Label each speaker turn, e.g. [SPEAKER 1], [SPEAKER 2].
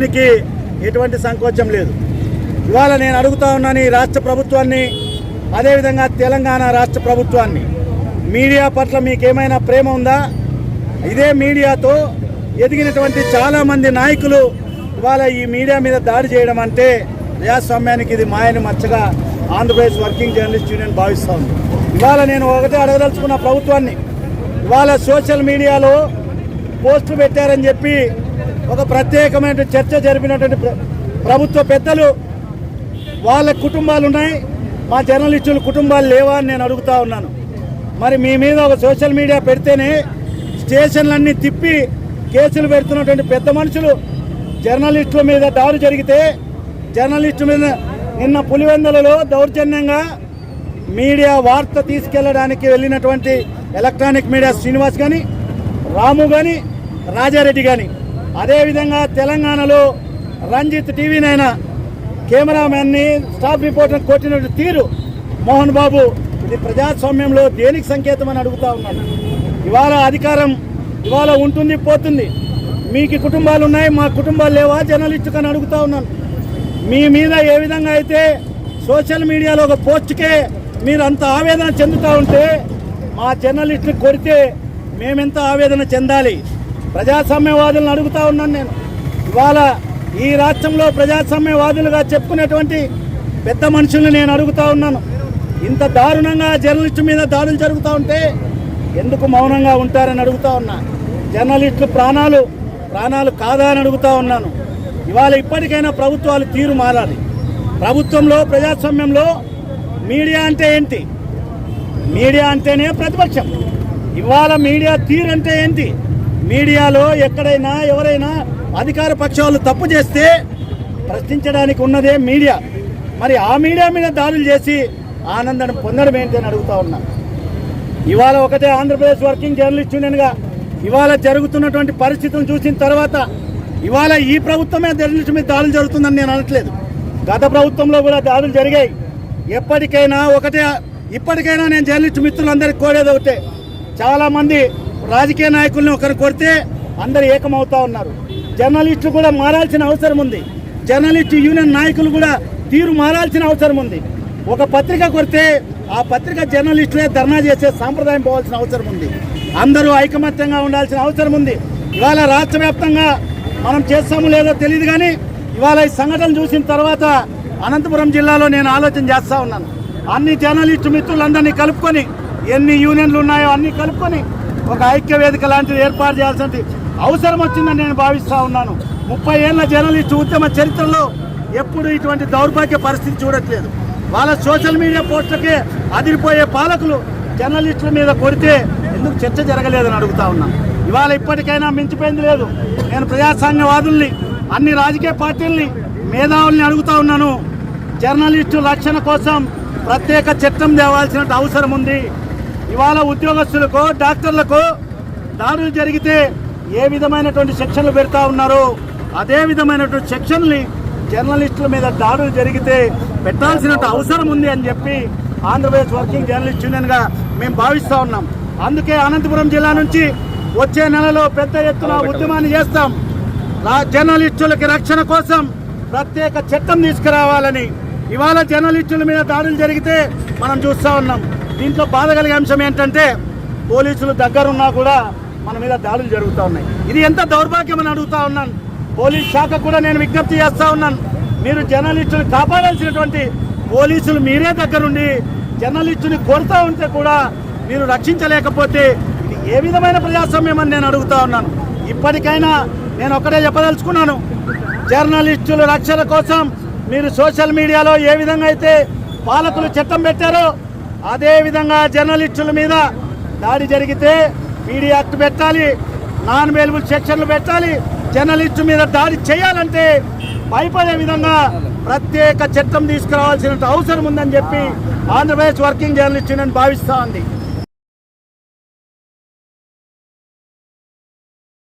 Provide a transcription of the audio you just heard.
[SPEAKER 1] దీనికి ఎటువంటి సంకోచం లేదు. ఇవాళ నేను అడుగుతా ఉన్నాను ఈ రాష్ట్ర ప్రభుత్వాన్ని అదేవిధంగా తెలంగాణ రాష్ట్ర ప్రభుత్వాన్ని. మీడియా పట్ల మీకు ఏమైనా ప్రేమ ఉందా? ఇదే మీడియాతో ఎదిగినటువంటి చాలామంది నాయకులు ఇవాళ ఈ మీడియా మీద దాడి చేయడం అంటే ప్రజాస్వామ్యానికి ఇది మాయని మచ్చగా ఆంధ్రప్రదేశ్ వర్కింగ్ జర్నలిస్ట్ యూనియన్ భావిస్తూ ఉంది. ఇవాళ నేను ఒకటే అడగదలుచుకున్న ప్రభుత్వాన్ని ఇవాళ సోషల్ మీడియాలో పోస్టులు పెట్టారని చెప్పి ఒక ప్రత్యేకమైన చర్చ జరిపినటువంటి ప్రభుత్వ పెద్దలు వాళ్ళ కుటుంబాలు ఉన్నాయి మా జర్నలిస్టుల కుటుంబాలు లేవా అని నేను అడుగుతా ఉన్నాను. మరి మీ మీద ఒక సోషల్ మీడియా పెడితేనే స్టేషన్లన్నీ తిప్పి కేసులు పెడుతున్నటువంటి పెద్ద మనుషులు జర్నలిస్టుల మీద దాడి జరిగితే జర్నలిస్టు మీద నిన్న పులివెందులలో దౌర్జన్యంగా మీడియా వార్త తీసుకెళ్ళడానికి వెళ్ళినటువంటి ఎలక్ట్రానిక్ మీడియా శ్రీనివాస్ కానీ రాము కానీ రాజారెడ్డి కానీ అదేవిధంగా తెలంగాణలో రంజిత్ టీవీనైనా కెమెరామెన్ని స్టాఫ్ రిపోర్టర్ కొట్టినట్టు తీరు మోహన్ బాబు ఇది ప్రజాస్వామ్యంలో దేనికి సంకేతం అని అడుగుతా ఉన్నాను ఇవాళ అధికారం ఇవాళ ఉంటుంది పోతుంది. మీకు కుటుంబాలు ఉన్నాయి మా కుటుంబాలు లేవా? జర్నలిస్టుకు అని అడుగుతా ఉన్నాను. మీ మీద ఏ విధంగా అయితే సోషల్ మీడియాలో ఒక పోస్ట్కే మీరు అంత ఆవేదన చెందుతూ ఉంటే మా జర్నలిస్టుని కొడితే మేమెంత ఆవేదన చెందాలి? ప్రజాస్వామ్యవాదులను అడుగుతా ఉన్నాను నేను. ఇవాళ ఈ రాష్ట్రంలో ప్రజాస్వామ్యవాదులుగా చెప్పుకునేటువంటి పెద్ద మనుషుల్ని నేను అడుగుతా ఉన్నాను. ఇంత దారుణంగా జర్నలిస్టు మీద దాడులు జరుగుతూ ఉంటే ఎందుకు మౌనంగా ఉంటారని అడుగుతా ఉన్నా. జర్నలిస్టులు ప్రాణాలు ప్రాణాలు కాదా అని అడుగుతా ఉన్నాను. ఇవాళ ఇప్పటికైనా ప్రభుత్వాలు తీరు మారాలి. ప్రభుత్వంలో ప్రజాస్వామ్యంలో మీడియా అంటే ఏంటి? మీడియా అంటేనే ప్రతిపక్షం. ఇవాళ మీడియా తీరు అంటే ఏంటి? మీడియాలో ఎక్కడైనా ఎవరైనా అధికార పక్షాలు తప్పు చేస్తే ప్రశ్నించడానికి ఉన్నదే మీడియా. మరి ఆ మీడియా మీద దాడులు చేసి ఆనందం పొందడం ఏంటి అని అడుగుతా ఉన్నా. ఇవాళ ఒకటే ఆంధ్రప్రదేశ్ వర్కింగ్ జర్నలిస్ట్ యూనియన్గా ఇవాళ జరుగుతున్నటువంటి పరిస్థితులను చూసిన తర్వాత ఇవాళ ఈ ప్రభుత్వమే జర్నలిస్ట్ మీద దాడులు జరుగుతుందని నేను అనట్లేదు. గత ప్రభుత్వంలో కూడా దాడులు జరిగాయి. ఎప్పటికైనా ఒకటే ఇప్పటికైనా నేను జర్నలిస్ట్ మిత్రులందరికీ కోరేది ఒకటే. చాలామంది రాజకీయ నాయకుల్ని ఒకరు కొడితే అందరు ఏకమవుతా ఉన్నారు. జర్నలిస్టులు కూడా మారాల్సిన అవసరం ఉంది. జర్నలిస్ట్ యూనియన్ నాయకులు కూడా తీరు మారాల్సిన అవసరం ఉంది. ఒక పత్రిక కొడితే ఆ పత్రిక జర్నలిస్టులే ధర్నా చేసే సాంప్రదాయం పోవాల్సిన అవసరం ఉంది. అందరూ ఐకమత్యంగా ఉండాల్సిన అవసరం ఉంది. ఇవాళ రాష్ట్ర వ్యాప్తంగా మనం చేస్తాము లేదో తెలియదు కానీ ఇవాళ ఈ సంఘటన చూసిన తర్వాత అనంతపురం జిల్లాలో నేను ఆలోచన చేస్తూ ఉన్నాను. అన్ని జర్నలిస్టు మిత్రులందరినీ కలుపుకొని ఎన్ని యూనియన్లు ఉన్నాయో అన్నీ కలుపుకొని ఒక ఐక్య వేదిక లాంటిది ఏర్పాటు చేయాల్సిన అవసరం వచ్చిందని నేను భావిస్తూ ఉన్నాను. ముప్పై ఏళ్ళ జర్నలిస్టు ఉద్యమ చరిత్రలో ఎప్పుడు ఇటువంటి దౌర్భాగ్య పరిస్థితి చూడట్లేదు. వాళ్ళ సోషల్ మీడియా పోస్టులకే అదిరిపోయే పాలకులు జర్నలిస్టుల మీద కొడితే ఎందుకు చర్చ జరగలేదని అడుగుతా ఉన్నాను ఇవాళ ఇప్పటికైనా మించిపోయింది లేదు. నేను ప్రజాస్వామ్యవాదుల్ని అన్ని రాజకీయ పార్టీల్ని మేధావుల్ని అడుగుతా ఉన్నాను. జర్నలిస్టు రక్షణ కోసం ప్రత్యేక చట్టం తేవాల్సిన అవసరం ఉంది. ఇవాళ ఉద్యోగస్తులకు డాక్టర్లకు దాడులు జరిగితే ఏ విధమైనటువంటి శిక్షణలు పెడతా ఉన్నారో అదే విధమైనటువంటి శిక్షణల్ని జర్నలిస్టుల మీద దాడులు జరిగితే పెట్టాల్సిన అవసరం ఉంది అని చెప్పి ఆంధ్రప్రదేశ్ వర్కింగ్ జర్నలిస్ట్ యూనియన్గా మేము భావిస్తూ ఉన్నాం. అందుకే అనంతపురం జిల్లా నుంచి వచ్చే నెలలో పెద్ద ఎత్తున ఉద్యమాన్ని చేస్తాం. జర్నలిస్టులకి రక్షణ కోసం ప్రత్యేక చట్టం తీసుకురావాలని ఇవాళ జర్నలిస్టుల మీద దాడులు జరిగితే మనం చూస్తూ ఉన్నాం. దీంట్లో బాధ కలిగే అంశం ఏంటంటే పోలీసులు దగ్గరున్నా కూడా మన మీద దాడులు జరుగుతూ ఉన్నాయి. ఇది ఎంత దౌర్భాగ్యం అని అడుగుతా ఉన్నాను. పోలీస్ శాఖ కూడా నేను విజ్ఞప్తి చేస్తూ ఉన్నాను. మీరు జర్నలిస్టులు కాపాడాల్సినటువంటి పోలీసులు మీరే దగ్గరుండి జర్నలిస్టుని కొడతా ఉంటే కూడా మీరు రక్షించలేకపోతే ఇది ఏ విధమైన ప్రజాస్వామ్యం అని నేను అడుగుతా ఉన్నాను. ఇప్పటికైనా నేను ఒకటే చెప్పదలుచుకున్నాను. జర్నలిస్టుల రక్షణ కోసం మీరు సోషల్ మీడియాలో ఏ విధంగా అయితే పాలకులు చట్టం పెట్టారో అదేవిధంగా జర్నలిస్టుల మీద దాడి జరిగితే పీడీ యాక్ట్ పెట్టాలి నాన్ అవైలబుల్ సెక్షన్లు పెట్టాలి జర్నలిస్టు మీద దాడి చేయాలంటే భయపడే విధంగా ప్రత్యేక చట్టం తీసుకురావాల్సిన అవసరం ఉందని చెప్పి ఆంధ్రప్రదేశ్ వర్కింగ్ జర్నలిస్ట్ నేను భావిస్తా ఉంది.